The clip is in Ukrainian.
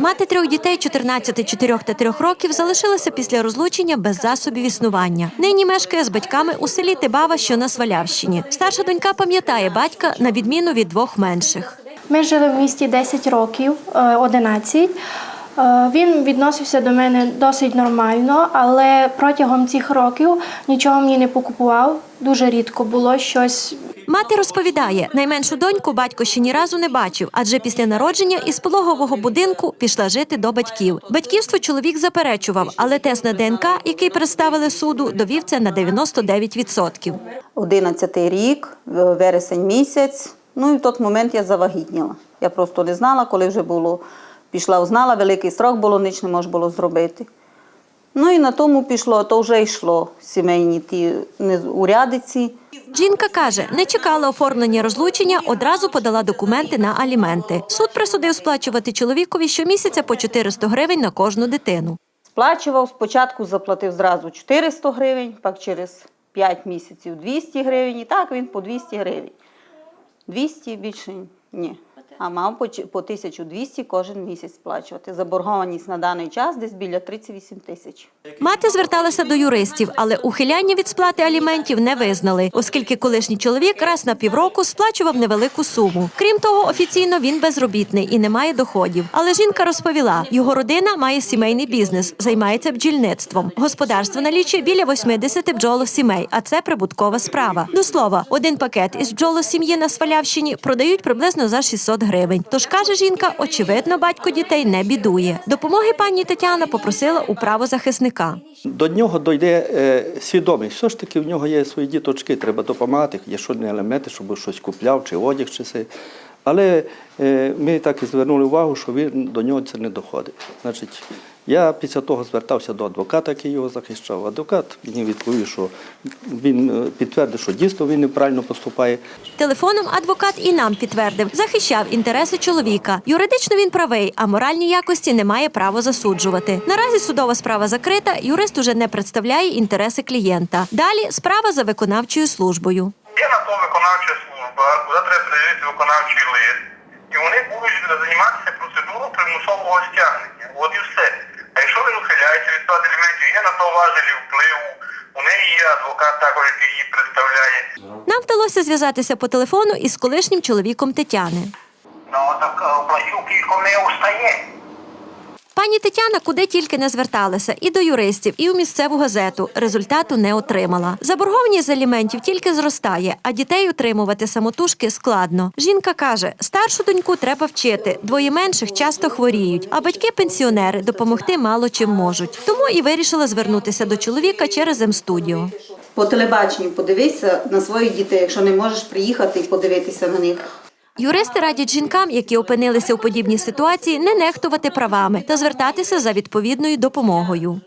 Мати трьох дітей 14, 4 та 3 років залишилася після розлучення без засобів існування. Нині мешкає з батьками у селі Тибава, що на Свалявщині. Старша донька пам'ятає батька на відміну від двох менших. Ми жили в місті 10 років, е, 11. Е, Він відносився до мене досить нормально, але протягом цих років нічого мені не покупував. Дуже рідко було щось. Мати розповідає, найменшу доньку батько ще ні разу не бачив, адже після народження із пологового будинку пішла жити до батьків. Батьківство чоловік заперечував, але тест на ДНК, який представили суду, довів це на 99%. 11 рік, вересень місяць. Ну і в той момент я завагітніла. Я просто не знала, коли вже було. Пішла, узнала, великий строк було, ніч не можна було зробити. Ну і на тому пішло, а то вже йшло сімейні ті урядиці. Жінка каже, не чекала оформлення розлучення, одразу подала документи на аліменти. Суд присудив сплачувати чоловікові щомісяця по 400 гривень на кожну дитину. Сплачував, спочатку заплатив зразу 400 гривень, пак через 5 місяців 200 гривень, і так він по 200 гривень. 200 більше ні. А мав по, чи- по 1200 кожен місяць сплачувати. Заборгованість на даний час десь біля 38 тисяч. Мати зверталася до юристів, але ухиляння від сплати аліментів не визнали, оскільки колишній чоловік раз на півроку сплачував невелику суму. Крім того, офіційно він безробітний і не має доходів. Але жінка розповіла, його родина має сімейний бізнес, займається бджільництвом. Господарство налічує біля 80 бджолосімей, а це прибуткова справа. До слова, один пакет із бджолосім'ї на Свалявщині продають приблизно за 600 гривень. Тож каже жінка, очевидно, батько дітей не бідує. Допомоги пані Тетяна попросила у правозахисника. До нього дойде е, свідомість. Все ж таки в нього є свої діточки, треба допомагати, є що не елементи, щоб щось купляв, чи одяг, чи все. Але е, ми так і звернули увагу, що він до нього це не доходить. Значить, я після того звертався до адвоката, який його захищав. Адвокат мені відповів, що він е, підтвердив, що дійсно він неправильно поступає. Телефоном адвокат і нам підтвердив, захищав інтереси чоловіка. Юридично він правий, а моральні якості не має права засуджувати. Наразі судова справа закрита. Юрист уже не представляє інтереси клієнта. Далі справа за виконавчою службою. Є на то виконавча служба, куди треба виконавчий лист, і вони будуть займатися процедурою примусового стягнення. От і все. А якщо він ухиляється від сплати аліментів, є на то важелі впливу, у неї є адвокат також, який її представляє. Нам вдалося зв'язатися по телефону із колишнім чоловіком Тетяни. Ну так плачу кільком не устає. Пані Тетяна куди тільки не зверталася і до юристів, і у місцеву газету. Результату не отримала. Заборгованість аліментів тільки зростає, а дітей утримувати самотужки складно. Жінка каже, старшу доньку треба вчити. Двоє менших часто хворіють, а батьки-пенсіонери допомогти мало чим можуть. Тому і вирішила звернутися до чоловіка через М-студіо. По телебаченню подивися на своїх дітей, якщо не можеш приїхати і подивитися на них. Юристи радять жінкам, які опинилися у подібній ситуації, не нехтувати правами та звертатися за відповідною допомогою.